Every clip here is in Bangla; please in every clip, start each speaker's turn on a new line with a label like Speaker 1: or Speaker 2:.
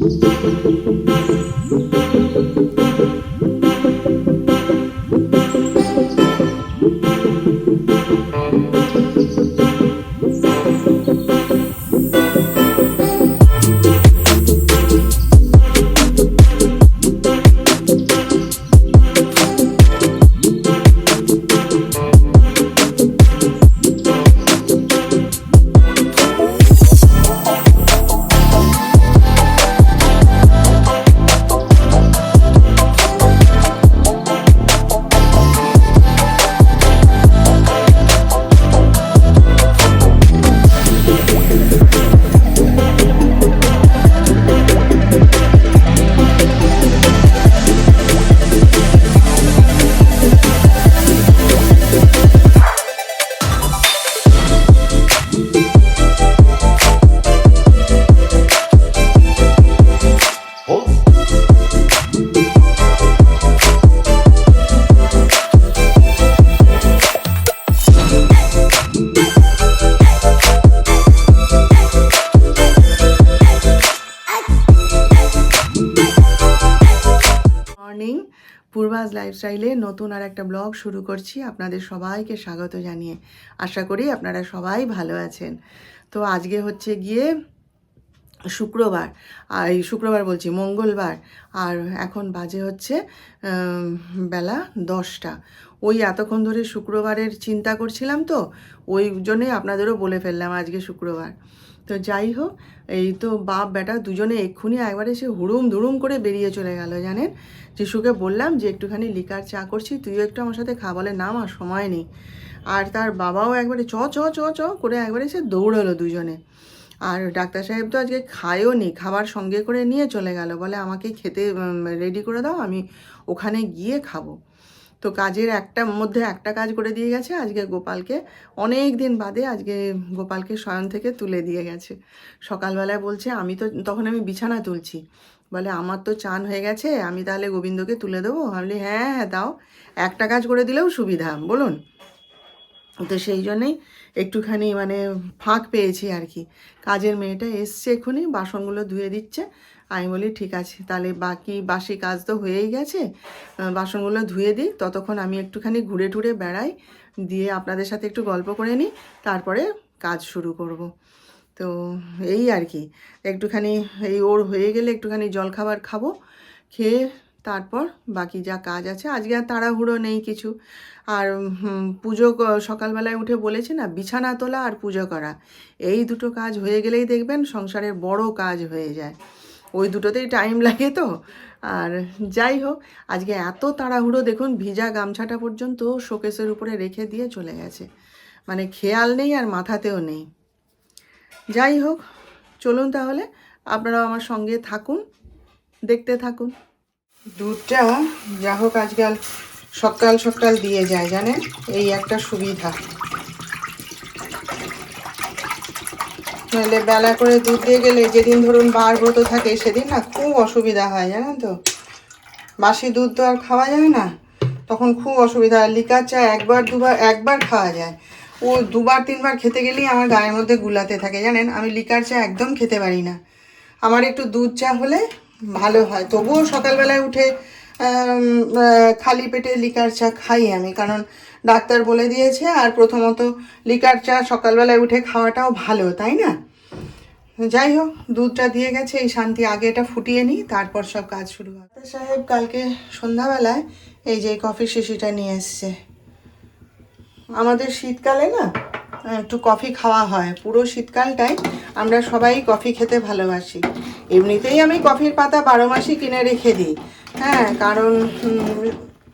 Speaker 1: Música পূর্বাজ লাইফস্টাইলে নতুন আর একটা ব্লগ শুরু করছি। আপনাদের সবাইকে স্বাগত জানিয়ে। আশা করি আপনারা সবাই ভালো আছেন। তো আজকে হচ্ছে গিয়ে শুক্রবার। আর এই শুক্রবার বলছি, মঙ্গলবার। আর এখন বাজে হচ্ছে বেলা দশটা। ওই এতক্ষণ ধরে শুক্রবারের চিন্তা করছিলাম তো, ওই জন্যে আপনাদেরও বলে ফেললাম আজকে শুক্রবার। তো যাই হোক, এই তো বাপ বেটা দুজনে এক্ষুনি একবারে সে হুড়ুম ধুড়ুম করে বেরিয়ে চলে গেল, জানেন? যিশুকে বললাম যে, একটুখানি লিকার চা করছি, তুইও একটু আমার সাথে খা, বলে না আমার সময় নেই। আর তার বাবাও একবারে চ চ চ চ, করে একবারে সে দৌড়লো দুজনে। আর ডাক্তার সাহেব তো আজকে খায়ও নি, খাবার সঙ্গে করে নিয়ে চলে গেল, বলে, আমাকে খেতে রেডি করে দাও, আমি ওখানে গিয়ে খাব। তো কাজের একটা মধ্যে একটা কাজ করে দিয়ে গেছে, আজকে গোপালকে অনেক দিন বাদে আজকে গোপালকে শয়ন থেকে তুলে দিয়ে গেছে। সকালবেলায় বলছে, আমি তো, তখন আমি বিছানা তুলছি। বলে, আমার তো চান হয়ে গেছে, আমি তাহলে গোবিন্দকে তুলে দেবো? আমি হ্যাঁ হ্যাঁ দাও, একটা কাজ করে দিলেও সুবিধা, বলুন। তো সেই জন্যেই একটুখানি মানে ফাঁক পেয়েছি আর কি। কাজের মেয়েটা এসছে এক্ষুনি, বাসনগুলো ধুয়ে দিচ্ছে আমি বলি, ঠিক আছে, তাহলে বাকি বাসি কাজ তো হয়েই গেছে। বাসনগুলো ধুয়ে দিই, ততক্ষণ আমি একটুখানি ঘুরে টুরে বেড়াই, দিয়ে আপনাদের সাথে একটু গল্প করে নিই, তারপরে কাজ শুরু করব। তো এই আর কি, একটুখানি এই ওর হয়ে গেলে একটুখানি জলখাবার খাব, খেয়ে তারপর বাকি যা কাজ আছে, আজকে আর তাড়াহুড়ো নেই কিছু। আর পুজো সকালবেলায় উঠে বলেছে না, বিছানা তোলা আর পুজো করা, এই দুটো কাজ হয়ে গেলেই দেখবেন সংসারের বড় কাজ হয়ে যায়। ওই দুটোতেই টাইম লাগে তো। আর যাই হোক, আজকে এত তাড়াহুড়ো, দেখুন, ভিজা গামছাটা পর্যন্ত শোকেসের উপরে রেখে দিয়ে চলে গেছে। মানে খেয়াল নেই আর মাথাতেও নেই। যাই হোক, চলুন তাহলে, আপনারাও আমার সঙ্গে থাকুন, দেখতে থাকুন। দুধটা যা হোক আজকাল সকাল সকাল দিয়ে যায়, জানেন? এই একটা সুবিধা। নইলে বেলা করে দুধ দিয়ে গেলে যেদিন ধরুন বার ব্রত থাকে, সেদিন না খুব অসুবিধা হয়, জানেন তো? বাসি দুধ তো আর খাওয়া যায় না। তখন খুব অসুবিধা হয়। লিকার চা একবার, দুবার, একবার খাওয়া যায়। ও দুবার, তিনবার খেতে গেলেই আমার গায়ের মধ্যে গুলাতে থাকে, জানেন? আমি লিকার চা একদম খেতে পারি না। আমার একটু দুধ চা হলে ভালো হয়। তবুও সকালবেলায় উঠে খালি পেটে লিকার চা খাই আমি। কারণ ডাক্তার বলে দিয়েছে, আর প্রথমত লিকার চা সকালবেলায় উঠে খাওয়াটাও ভালো, তাই না? যাই হোক, দুধটা দিয়ে গেছে, এই শান্তি আগে এটা ফুটিয়ে নিই, তারপর সব কাজ শুরু হয় সাহেব কালকে সন্ধ্যাবেলায় এই যে কফি শিশিটা নিয়ে এসছে। আমাদের শীতকালে না, একটু কফি খাওয়া হয়, পুরো শীতকালটাই আমরা সবাই কফি খেতে ভালোবাসি। এমনিতেই আমি কফির পাতা বারো মাসই কিনে রেখে দিই হ্যাঁ কারণ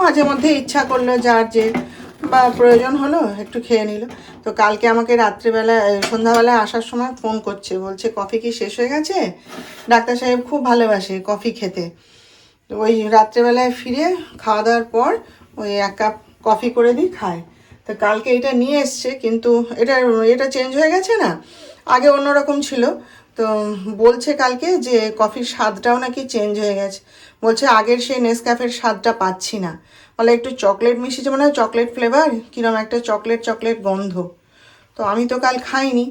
Speaker 1: মাঝে মধ্যে ইচ্ছা করল যার যে বা প্রয়োজন হলো একটু খেয়ে নিল। তো কালকে আমাকে রাত্রিবেলা সন্ধ্যাবেলায় আসার সময় ফোন করছে। বলছে, কফি কি শেষ হয়ে গেছে? ডাক্তার সাহেব খুব ভালোবাসে কফি খেতে। ওই রাত্রেবেলায় ফিরে খাওয়া দাওয়ার পর ওই এক কাপ কফি করে দিই খায়। তো কালকে এটা নিয়ে এসছে, কিন্তু এটা এটা চেঞ্জ হয়ে গেছে না? আগে অন্যরকম ছিল। তো বলছে কালকে যে কফির স্বাদটাও নাকি চেঞ্জ হয়ে গেছে। বলছে আগের সেই নেসক্যাফের স্বাদটা পাচ্ছি না। বলে একটু চকলেট মিশিয়েছে, মনে চকলেট ফ্লেভার কিরম একটা চকলেট চকলেট গন্ধ। তো আমি তো কাল খাইনি।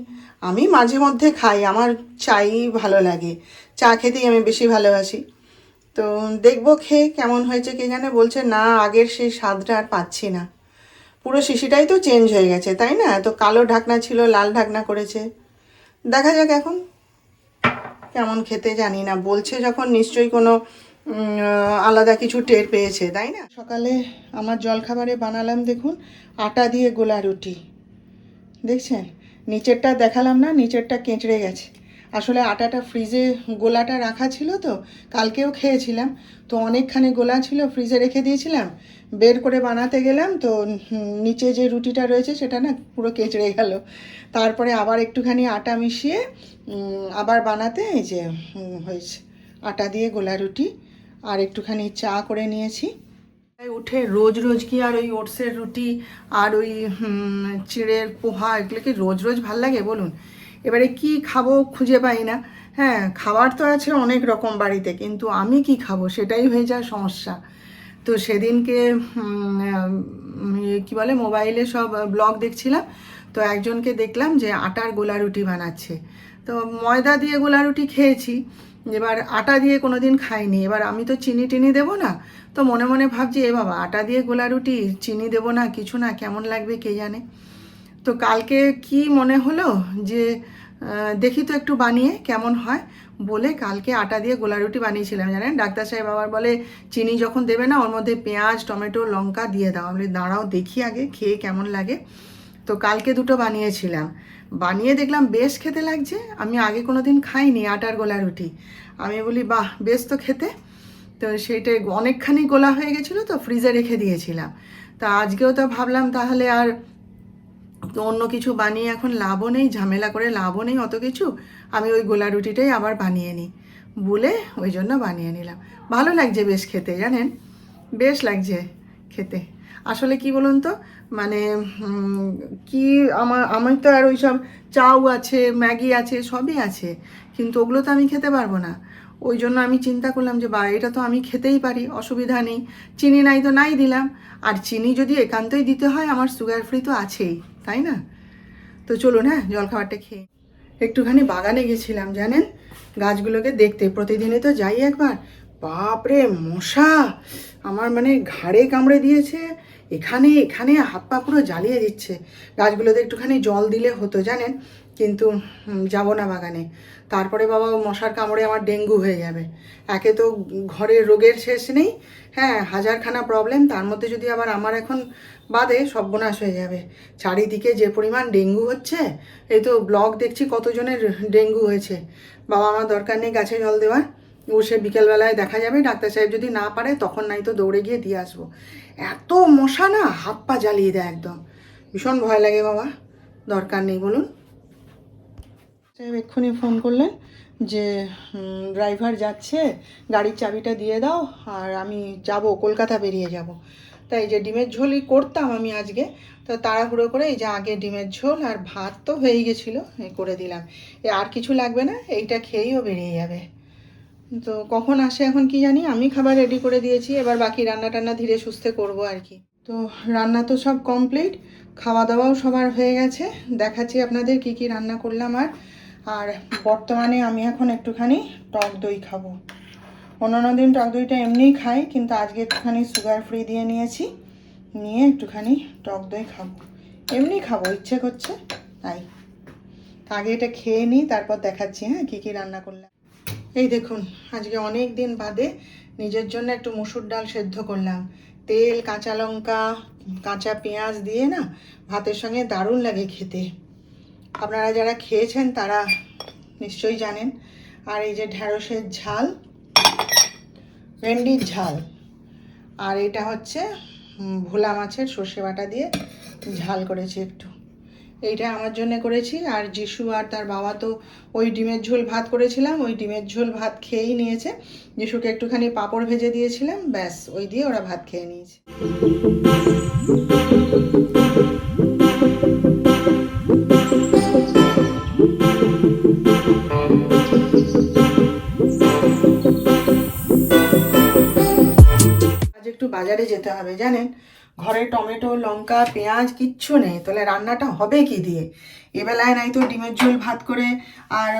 Speaker 1: আমি মাঝে মধ্যে খাই, আমার চাই ভালো লাগে। চা খেতেই আমি বেশি ভালোবাসি। তো দেখব, খেয়ে কেমন হয়েছে কে জানে? বলছে না, আগের সেই স্বাদটা আর পাচ্ছি না। পুরো শিশিটাই তো চেঞ্জ হয়ে গেছে, তাই না? তো কালো ঢাকনা ছিল, লাল ঢাকনা করেছে। দেখা যাক এখন কেমন খেতে জানি না। বলছে যখন নিশ্চয়ই কোনো আলাদা কিছু টের পেয়েছে, তাই না? সকালে আমার জলখাবারে বানালাম দেখুন, আটা দিয়ে গোলা রুটি। দেখছেন? নিচেরটা দেখালাম না, নিচেরটা কেঁচড়ে গেছে। আসলে আটাটা ফ্রিজে গোলাটা রাখা ছিল তো, কালকেও খেয়েছিলাম। তো অনেকখানি গোলা ছিল, ফ্রিজে রেখে দিয়েছিলাম। বের করে বানাতে গেলাম তো নিচে যে রুটিটা রয়েছে সেটা না পুরো কেচড়ে গেল। তারপরে আবার একটুখানি আটা মিশিয়ে আবার বানাতে এই যে হয়েছে, আটা দিয়ে গোলা রুটি আর একটুখানি চা করে নিয়েছি। উঠে রোজ রোজ কি আর ওই ওটসের রুটি আর ওই চিড়ের পোহা এগুলো কি রোজ রোজ ভালো লাগে বলুন? এবারে কি খাব খুঁজে পাই না। হ্যাঁ খাবার তো আছে অনেক রকম বাড়িতে, কিন্তু আমি কি খাব সেটাই হয়ে যায় সমস্যা। তো সেদিনকে কি বলে, মোবাইলে সব ব্লগ দেখছিলাম। তো একজনকে দেখলাম যে আটার গোলা রুটি বানাচ্ছে। তো ময়দা দিয়ে গোলা রুটি খেয়েছি, এবার আটা দিয়ে কোনো দিন খাইনি। এবার আমি তো চিনি টিনি দেবো না, তো মনে মনে ভাবছি, এ বাবা, আটা দিয়ে গোলা রুটি, চিনি দেবো না, কিছু না, কেমন লাগবে কে জানে? তো কালকে কি মনে হলো যে দেখি তো একটু বানিয়ে, কেমন হয়। বলে কালকে আটা দিয়ে গোলা রুটি বানিয়েছিলাম, জানেন? ডাক্তার সাহেব আবার বলে, চিনি যখন দেবে না, ওর মধ্যে পেঁয়াজ, টমেটো, লঙ্কা দিয়ে দাও। আমি দাঁড়াও, দেখি আগে, খেয়ে কেমন লাগে? তো কালকে দুটো বানিয়েছিলাম। বানিয়ে দেখলাম, বেশ খেতে লাগছে। আমি আগে কোনো দিন খাইনি আটার গোলা রুটি আমি বলি, বাহ, বেশ তো খেতে। তো সেইটাই, অনেকখানি গোলা হয়ে গেছিল, তো ফ্রিজে রেখে দিয়েছিলাম। তা আজকেও তো ভাবলাম তাহলে আর তো অন্য কিছু বানিয়ে এখন লাভও নেই, ঝামেলা করে লাভও নেই অত কিছু। আমি ওই গোলা রুটিটাই আবার বানিয়ে নিই। বলে ওই জন্য বানিয়ে নিলাম। ভালো লাগছে বেশ খেতে, জানেন? বেশ লাগছে খেতে। আসলে কি বলুন তো মানে কি আমার আমি তো আর ওই সব চাউ আছে, ম্যাগি আছে, সবই আছে। কিন্তু ওগুলো তো আমি খেতে পারব না। ওই জন্য আমি চিন্তা করলাম যে, বা, এটা তো আমি খেতেই পারি, অসুবিধা নেই। চিনি নাই তো নাই দিলাম। আর চিনি যদি একান্তই দিতে হয়, আমার সুগার ফ্রি তো আছেই। তাই না? তো চলুন হ্যাঁ জলখাবারটা খেয়ে একটুখানি বাগানে গেছিলাম, জানেন? গাছগুলোকে দেখতে। প্রতিদিনই তো যাই একবার। বাপরে, মশা! আমার মানে ঘাড়ে কামড়ে দিয়েছে। এখানে এখানে, হাত পা পুরো জ্বালিয়ে দিচ্ছে। গাছগুলোতে একটুখানি জল দিলে হতো, জানেন? কিন্তু যাব না বাগানে। তারপরে বাবা মশার কামড়ে আমার ডেঙ্গু হয়ে যাবে। একে তো ঘরের রোগের শেষ নেই। হ্যাঁ হাজারখানা প্রবলেম তার মধ্যে যদি আবার আমার এখন বাদে সর্বনাশ হয়ে যাবে। চারিদিকে যে পরিমাণ ডেঙ্গু হচ্ছে, এই তো ব্লগ দেখছি কতজনের ডেঙ্গু হয়েছে। বাবা আমার দরকার নেই গাছে জল দেওয়ার। ও সে বিকেলবেলায় দেখা যাবে, ডাক্তার সাহেব যদি না পারে তখন নাই তো দৌড়ে গিয়ে দিয়ে আসব। এত মশা না, হাত পা জ্বালিয়ে দেয় একদম। ভীষণ ভয় লাগে বাবা, দরকার নেই বলুন। সাহেব এক্ষুনি ফোন করলেন যে ড্রাইভার যাচ্ছে, গাড়ির চাবিটা দিয়ে দাও, আর আমি যাব, কলকাতা বেরিয়ে যাব। তাই যে ডিমের ঝোলই করতাম আমি আজকে। তো তাড়াহুড়ো করে এই যে আগে ডিমের ঝোল আর ভাত তো হয়েই গেছিল করে দিলাম। এ আর কিছু লাগবে না, এইটা খেয়েও বেরিয়ে যাবে। তো কখন আসে এখন কি জানি, আমি খাবার রেডি করে দিয়েছি, এবার বাকি রান্না টান্না ধীরে সুস্থে করব আর কি। তো রান্না তো সব কমপ্লিট খাওয়া দাওয়াও সবার হয়ে গেছে, দেখাচ্ছি আপনাদের কি কি রান্না করলাম আর আর বর্তমানে আমি এখন একটুখানি টক দই খাব। অন্যান্য দিন টক দইটা এমনিই খাই, কিন্তু আজকে একটুখানি সুগার ফ্রি দিয়ে নিয়েছি। নিয়ে একটুখানি টক দই খাব। এমনি খাব, ইচ্ছে করছে, তাই। আগে এটা খেয়ে নিই, তারপর দেখাচ্ছি হ্যাঁ কী কী রান্না করলাম। এই দেখুন, আজকে অনেক দিন বাদে নিজের জন্য একটু মুসুর ডাল সেদ্ধ করলাম। তেল, কাঁচা লঙ্কা, কাঁচা পেঁয়াজ দিয়ে না, ভাতের সঙ্গে দারুণ লাগে খেতে। আপনারা যারা খেয়েছেন, তারা নিশ্চয়ই জানেন। আর এই যে ঢ্যাঁড়সের ঝাল ভেন্ডির ঝাল। আর এটা হচ্ছে ভোলা মাছের সর্ষে বাটা দিয়ে ঝাল করেছি একটু। এইটা আমার জন্য করেছি, আর যিশু আর তার বাবা তো ওই ডিমের ঝোল ভাত করেছিলাম, ওই ডিমের ঝোল ভাত খেয়েই নিয়েছে। যিশুকে একটুখানি পাঁপড় ভেজে দিয়েছিলাম, ব্যাস, ওই দিয়ে ওরা ভাত খেয়ে নিয়েছে। বাজারে যেতে হবে, জানেন? ঘরে টমেটো, লঙ্কা, পেঁয়াজ, কিচ্ছু নেই। তাহলে রান্নাটা হবে কি দিয়ে? এবেলায় নাই তো ডিমের ঝোল, ভাত করে আর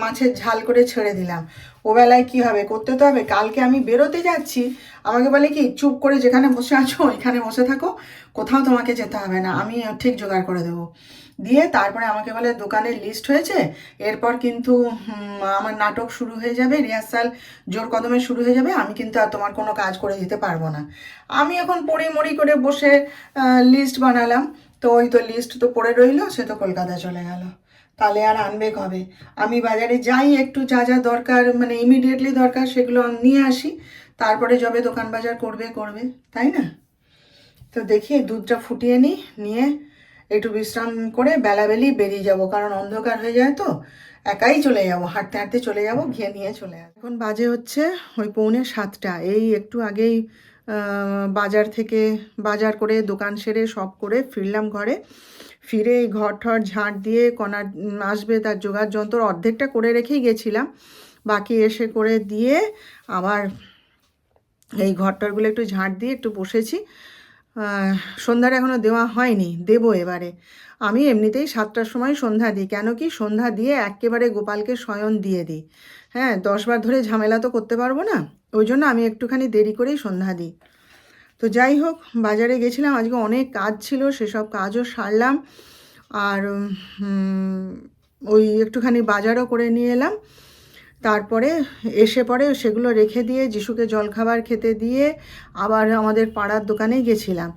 Speaker 1: মাছের ঝাল করে ছেড়ে দিলাম। ওবেলায় কি হবে? করতে তো হবে। কালকে আমি বেরোতে যাচ্ছি। আমাকে বলে কি, চুপ করে যেখানে বসে আছো, ওইখানে বসে থাকো। কোথাও তোমাকে যেতে হবে না। আমি ঠিক জোগাড় করে দেবো। দিয়ে তারপরে আমাকে বলে, দোকানের লিস্ট হয়েছে? এরপর কিন্তু আমার নাটক শুরু হয়ে যাবে, রিহার্সাল জোর কদমে শুরু হয়ে যাবে, আমি কিন্তু আর তোমার কোনো কাজ করে দিতে পারব না। আমি এখন পড়ি মরি করে বসে লিস্ট বানালাম। তো ওই তো লিস্ট তো পড়ে রইল, সে তো কলকাতা চলে গেল। তাহলে আর আনবে কবে? আমি বাজারে যাই, একটু যা যা দরকার মানে ইমিডিয়েটলি দরকার সেগুলো নিয়ে আসি। তারপরে যবে দোকান বাজার করবে করবে, তাই না? তো দেখি, দুধটা ফুটিয়ে নিই, নিয়ে একটু বিশ্রাম করে বেলাবেলি বেরিয়ে যাব কারণ অন্ধকার হয়ে যায় তো। একাই চলে যাব হাঁটতে হাঁটতে চলে যাব ঘিয়ে নিয়ে চলে আসব। এখন বাজে হচ্ছে ওই পৌনে সাতটা। এই একটু আগেই বাজার থেকে বাজার করে দোকান সেরে সব করে ফিরলাম ঘরে। ফিরে এই ঘর ঠর ঝাঁট দিয়ে কণা আসবে তার জোগাড় যন্ত্র অর্ধেকটা করে রেখেই গেছিলাম। বাকি এসে করে দিয়ে আবার এই ঘরটরগুলো একটু ঝাঁট দিয়ে একটু বসেছি। আহ, সন্ধ্যার এখনও দেওয়া হয়নি দেবো এবারে। আমি এমনিতেই সাতটার সময় সন্ধ্যা দিই কেন কি সন্ধ্যা দিয়ে একেবারে গোপালকে শয়ন দিয়ে দিই। হ্যাঁ দশবার ধরে ঝামেলা তো করতে পারব না ওই জন্য আমি একটুখানি দেরি করেই সন্ধ্যা দিই। তো যাই হোক বাজারে গেছিলাম আজকে অনেক কাজ ছিল সেসব কাজও সারলাম। আর ওই একটুখানি বাজারও করে নিয়ে এলাম। তারপরে এসে পরে সেগুলো রেখে দিয়ে যিশুকে জলখাবার খেতে দিয়ে আবার আমাদের পাড়ার দোকানেই গেছিলাম।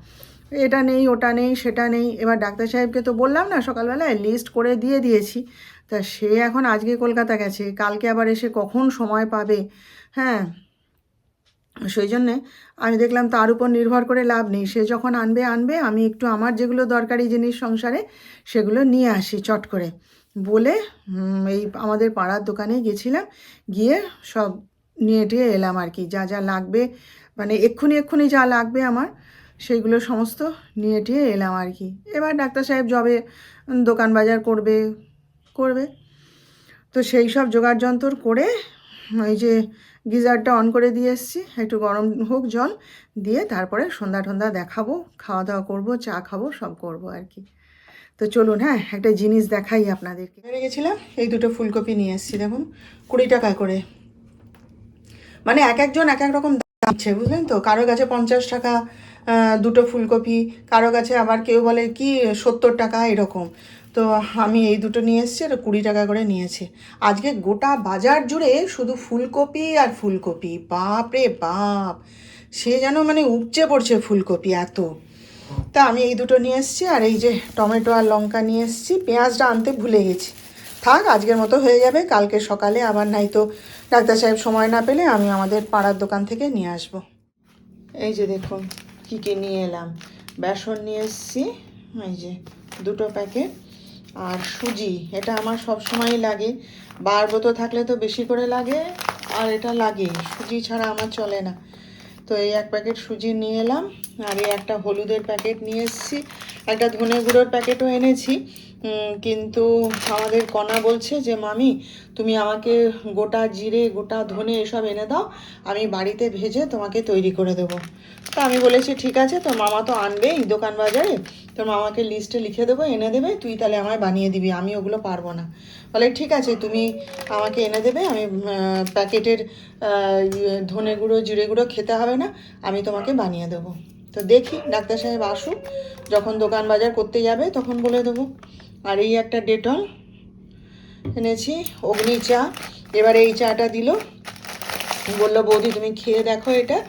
Speaker 1: এটা নেই, ওটা নেই, সেটা নেই। এবার ডাক্তার সাহেবকে তো বললাম না সকালবেলায় লিস্ট করে দিয়ে দিয়েছি। তা সে এখন আজকে কলকাতা গেছে, কালকে আবার এসে কখন সময় পাবে? হ্যাঁ সেই জন্যে আমি দেখলাম তার উপর নির্ভর করে লাভ নেই। সে যখন আনবে আনবে, আমি একটু আমার যেগুলো দরকারি জিনিস সংসারে, সেগুলো নিয়ে আসি চট করে। বলে এই আমাদের পাড়ার দোকানে গেছিলাম গিয়ে সব নিয়ে টিয়ে এলাম আর কি। যা যা লাগবে মানে এক্ষুনি এক্ষুনি যা লাগবে আমার সেইগুলো সমস্ত নিয়ে টিয়ে এলাম আর কি। এবার ডাক্তার সাহেব উম, দোকান বাজার করবে করবে। তো সেই সব জোগাড় যন্ত্র করে ওই যে গিজারটা অন করে দিয়ে এসেছি একটু গরম হোক জল দিয়ে তারপরে সন্ধ্যা টন্ধা দেখাবো খাওয়া দাওয়া করব চা খাব সব করব আর কি। তো চলুন হ্যাঁ একটা জিনিস দেখাই আপনাদেরকে। বেড়ে গেছিলাম, এই দুটো ফুলকপি নিয়ে এসেছি, দেখুন, কুড়ি টাকা করে। মানে এক একজন এক এক রকম দিচ্ছে, বুঝলেন তো? কারও কাছে পঞ্চাশ টাকা দুটো ফুলকপি, কারও কাছে আবার কেউ বলে কি সত্তর টাকা, এরকম। তো আমি এই দুটো নিয়ে এসেছি আর কুড়ি টাকা করে নিয়েছি। আজকে গোটা বাজার জুড়ে শুধু ফুলকপি আর ফুলকপি। বাপ রে বাপ! সে যেন মানে উপচে পড়ছে ফুলকপি এত। তা আমি এই দুটো নিয়ে এসেছি, আর এই যে টমেটো আর লঙ্কা নিয়ে এসেছি। পেঁয়াজটা আনতে ভুলে গেছি। থাক, আজকের মতো হয়ে যাবে। কালকে সকালে আবার নাই তো ডাক্তার সাহেব সময় না পেলে আমি আমাদের পাড়ার দোকান থেকে নিয়ে আসব। এই যে দেখুন, কী কী নিয়ে এলাম। বেসন নিয়ে এসেছি, এই যে দুটো প্যাকেট। আর সুজি, এটা আমার সব সময়ই লাগে। বারবতো থাকলে তো বেশি করে লাগে, আর এটা লাগে। সুজি ছাড়া আমার চলে না। তো এই এক প্যাকেট সুজি নিয়ে এলাম, আর এই একটা হলুদের প্যাকেট নিয়ে এসেছি, একটা ধনে গুঁড়োর প্যাকেটও এনেছি। কিন্তু আমাদের কণা বলছে যে মামি তুমি আমাকে গোটা জিরে গোটা ধনে এসব এনে দাও আমি বাড়িতে ভেজে তোমাকে তৈরি করে দেবো। তা আমি বলেছি ঠিক আছে তোর মামা তো আনবেই দোকান বাজারে তোর মামাকে লিস্টে লিখে দেবো এনে দেবে তুই তাহলে আমায় বানিয়ে দিবি আমি ওগুলো পারব না। বলে ঠিক আছে তুমি আমাকে এনে দেবে আমি প্যাকেটের ইয়ে, ধনে গুঁড়ো জিরে গুঁড়ো খেতে হবে না আমি তোমাকে বানিয়ে দেবো। তো দেখি ডাক্তার সাহেব আসুক যখন দোকান বাজার করতে যাবে তখন বলে দেবো। আর এই একটা ডেটল এনেছি, অগ্নি চা। এবারে এই চাটা দিল। বলল, বৌদি, তুমি খেয়ে দেখো এটা।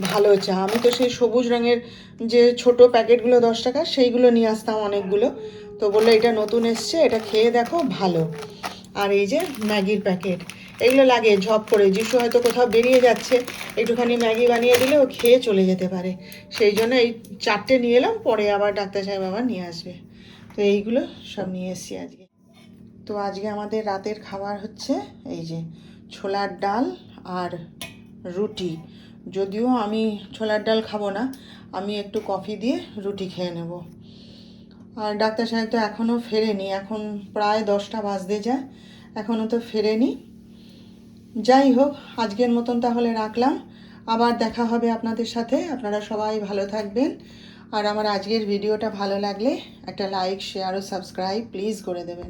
Speaker 1: ভালো চা। আমি তো সেই সবুজ রঙের যে ছোট প্যাকেটগুলো দশ টাকা, সেইগুলো নিয়ে আসতাম অনেকগুলো। তো বলল, এটা নতুন এসছে, এটা খেয়ে দেখো, ভালো। আর এই যে ম্যাগির প্যাকেট। এগুলো লাগে, ঝপ করে। যিশু হয়তো কোথাও বেরিয়ে যাচ্ছে, একটুখানি ম্যাগি বানিয়ে দিলে ও খেয়ে চলে যেতে পারে। সেই জন্য এই চারটে নিয়ে এলাম, পরে আবার ডাক্তার সাহেব আবার নিয়ে আসবে। তো এইগুলো সব নিয়ে এসেছি আজকে। তো আজকে আমাদের রাতের খাবার হচ্ছে এই যে ছোলার ডাল আর রুটি। যদিও আমি ছোলার ডাল খাব না, আমি একটু কফি দিয়ে রুটি খেয়ে নেব। আর ডাক্তার সাহেব তো এখনও ফেরেনি, এখন প্রায় দশটা বাজতে যায় এখনও তো ফেরেনি। যাই হোক, আজকের মতন তাহলে রাখলাম। আবার দেখা হবে আপনাদের সাথে। আপনারা সবাই ভালো থাকবেন। আর আমার আজকের ভিডিওটা ভালো লাগলে একটা লাইক শেয়ার ও সাবস্ক্রাইব প্লিজ করে দেবেন।